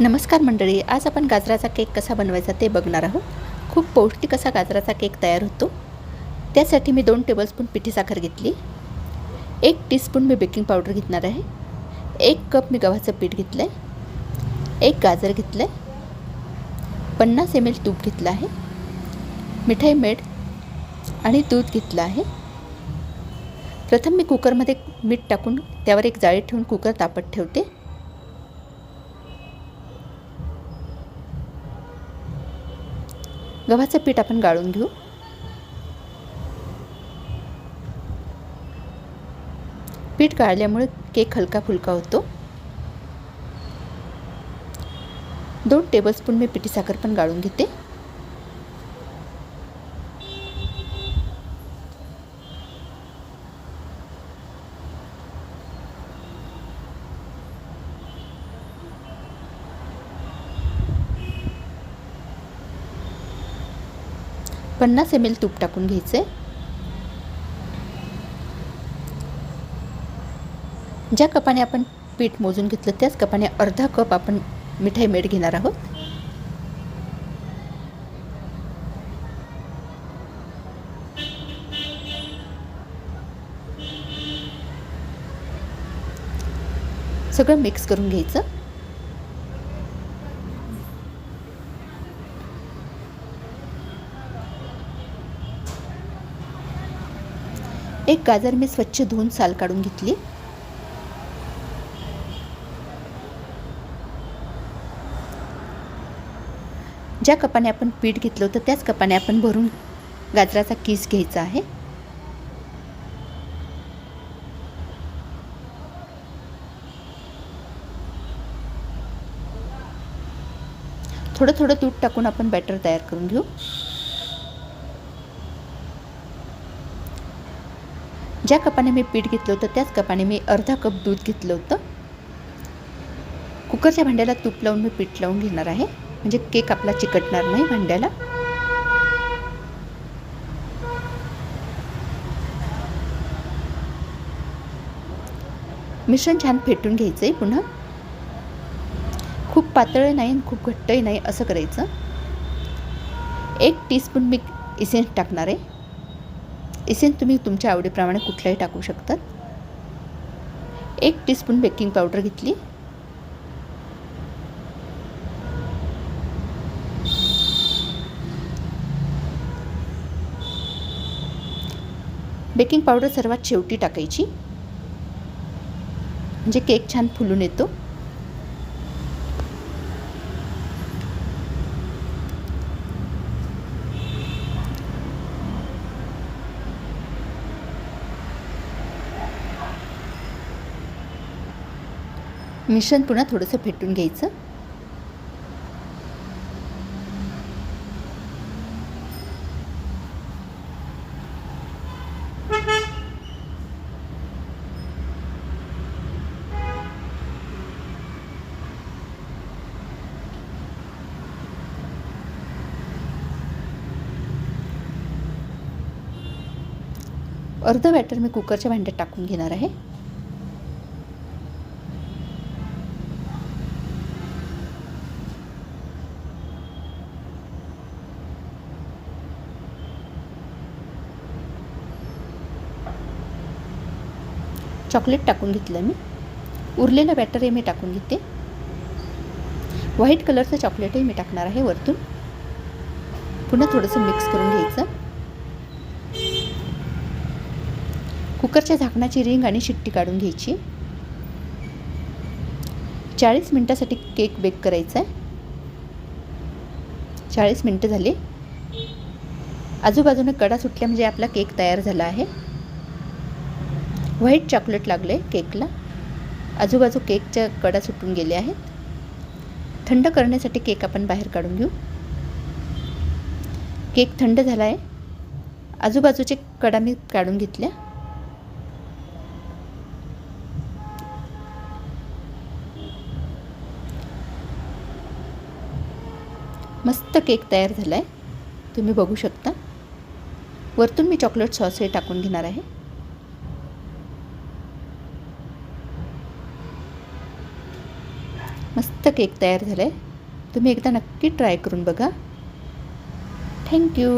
नमस्कार मंडळी आज आपण गाजराचा केक कसा बनवायचा ते बघणार आहोत. खूप पौष्टिक असा गाजराचा केक तयार होतो. त्यासाठी मी दोन टेबलस्पून पिठी साखर घेतली. एक टीस्पून मी बेकिंग पावडर घेतणार आहे. एक कप मी गव्हाचं पीठ घेतलं आहे एक गाजर घेतलं आहे पन्नास एम एल तूप घेतलं आहे. मिठाई मेड आणि दूध घेतलं आहे. प्रथम मी कुकरमध्ये मीठ टाकून त्यावर एक जाळी ठेवून कुकर तापत ठेवते. गव्हाचं पीठ आपण गाळून घेऊ. पीठ गाळल्यामुळे केक हलका फुलका होतो. दोन टेबलस्पून मी पिठी साखर पण गाळून घेते. पन्नास एम एल तूप टाकून घ्यायचं. आहे ज्या कपाने आपण पीठ मोजून घेतलं त्याच कपाने अर्धा कप आपण मिठाई मेड घेणार आहोत. सगळं मिक्स करून घ्यायचं. एक गाजर मी स्वच्छ धुवून साल काढून घेतली. ज्या कपाने आपण पीठ घेतलं होतं त्याच कपाने आपण भरून गाजराचा किस घ्यायचा आहे. थोडं थोडं दूध टाकून आपण बॅटर तयार करून घेऊ. ज्या कपाने मी पीठ घेतलं होतं त्याच कपाने मी अर्धा कप दूध घेतलं होतं. कुकरच्या भांड्याला तूप लावून मी पीठ लावून घेणार आहे. म्हणजे केक आपला चिकटणार नाही भांड्याला. मिश्रण छान फेटून घ्यायचं आहे पुन्हा. खूप पातळ नाही आणि खूप घट्टही नाही असं करायचं. एक टीस्पून मी इसेन्स टाकणार आहे. इसेन तुम्ही तुमच्या आवडीप्रमाणे कुठलाही टाकू शकतात. एक टीस्पून बेकिंग पावडर घेतली. बेकिंग पावडर सर्वात शेवटी टाकायची. म्हणजे केक छान फुलून येतो. मिश्रण पुन्हा थोडंसं फेटून घ्यायचं. अर्ध बॅटर मी कुकरच्या भांड्यात टाकून घेणार आहे. चॉकलेट टाकून घेतलं मी. उरलेलं बॅटरही मी टाकून घेते. व्हाईट कलरचं चॉकलेटही मी टाकणार आहे वरतून. पुन्हा थोडंसं मिक्स करून घ्यायचं. कुकरच्या झाकणाची रिंग आणि शिट्टी काढून घ्यायची. चाळीस मिनटासाठी केक बेक करायचा आहे. चाळीस मिनटं झाली. आजूबाजूने कडा सुटल्या म्हणजे आपला केक तयार झाला आहे. व्हाईट चॉकलेट लागलं आहे केकला. आजूबाजू केकच्या कडा सुटून गेल्या आहेत. थंड करण्यासाठी केक आपण बाहेर काढून घेऊ. केक थंड झाला आहे आजूबाजूचे कडा मी काढून घेतल्या. मस्त केक तयार झाला आहे तुम्ही बघू शकता. वरतून मी चॉकलेट सॉसही टाकून घेणार आहे. मस्त केक तयार झाला आहे तुम्ही एकदा नक्की ट्राय करून बघा. थँक्यू